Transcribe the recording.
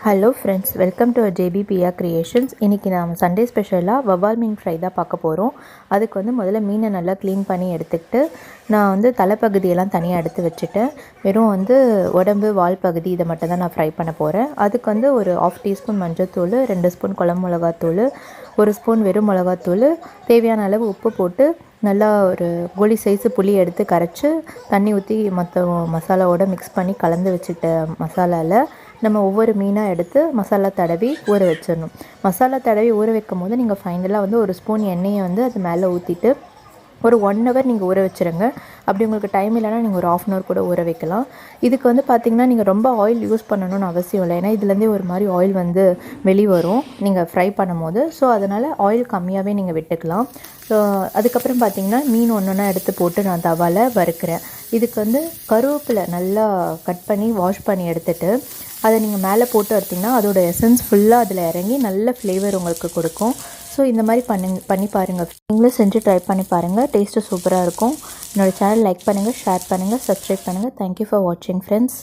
Hello friends welcome to J P creations இன்றைக்கி நாம் Sunday ஸ்பெஷலாக வவ்வால் மீன் ஃப்ரை தான் பார்க்க போகிறோம் அதுக்கு வந்து முதல்ல மீனை நல்லா க்ளீன் பண்ணி எடுத்துக்கிட்டு நான் வந்து தலைப்பகுதியெல்லாம் தனியாக எடுத்து வச்சுட்டேன். வெறும் வந்து உடம்பு வால் பகுதி இதை மட்டும் தான் நான் ஃப்ரை பண்ண போகிறேன் அதுக்கு வந்து ஒரு ஆஃப் டீஸ்பூன் மஞ்சத்தூள் ரெண்டு ஸ்பூன் குழம்பு மிளகாத்தூள் ஒரு ஸ்பூன் வெறும் மிளகாத்தூள் தேவையான அளவு உப்பு போட்டு நல்லா ஒரு கோலி சைஸு புளி எடுத்து கரைச்சி தண்ணி ஊற்றி மற்ற மசாலாவோட மிக்ஸ் பண்ணி கலந்து வச்சுட்ட மசாலாவில் நம்ம ஒவ்வொரு மீனாக எடுத்து மசாலா தடவி ஊற வச்சிடணும். மசாலா தடவி ஊற வைக்கும் போது நீங்கள் ஃபைனலாக வந்து ஒரு ஸ்பூன் எண்ணெயை வந்து அது மேலே ஊற்றிட்டு ஒரு ஒன் ஹவர் நீங்கள் ஊற வச்சுருங்க. அப்படி உங்களுக்கு டைம் இல்லைனா நீங்கள் ஒரு ஆஃப் அன் ஹவர் கூட ஊற வைக்கலாம். இதுக்கு வந்து பார்த்திங்கன்னா நீங்கள் ரொம்ப ஆயில் யூஸ் பண்ணணும்னு அவசியம் இல்லை. ஏன்னா இதுலேருந்தே ஒரு மாதிரி ஆயில் வந்து வெளிவரும். நீங்கள் ஃப்ரை பண்ணும் போது ஸோ அதனால் ஆயில் கம்மியாகவே நீங்கள் விட்டுக்கலாம். ஸோ அதுக்கப்புறம் பார்த்திங்கன்னா மீன் ஒன்று ஒன்றா எடுத்து போட்டு நான் தவாவில் வறுக்கிறேன். இதுக்கு வந்து கருவேப்பிலை நல்லா கட் பண்ணி வாஷ் பண்ணி எடுத்துகிட்டு அதை நீங்கள் மேலே போட்டு எடுத்திங்கன்னா அதோட எசன்ஸ் ஃபுல்லாக அதில் இறங்கி நல்ல ஃப்ளேவர் உங்களுக்கு கொடுக்கும். ஸோ இந்த மாதிரி பண்ணுங்க பண்ணி பாருங்கள் நீங்களும் செஞ்சு ட்ரை பண்ணி பாருங்கள் டேஸ்ட்டு சூப்பராக இருக்கும். என்னோடய சேனல் லைக் பண்ணுங்கள் ஷேர் பண்ணுங்கள் சப்ஸ்கிரைப் பண்ணுங்கள் தேங்க்யூ ஃபார் வாட்சிங் ஃப்ரெண்ட்ஸ்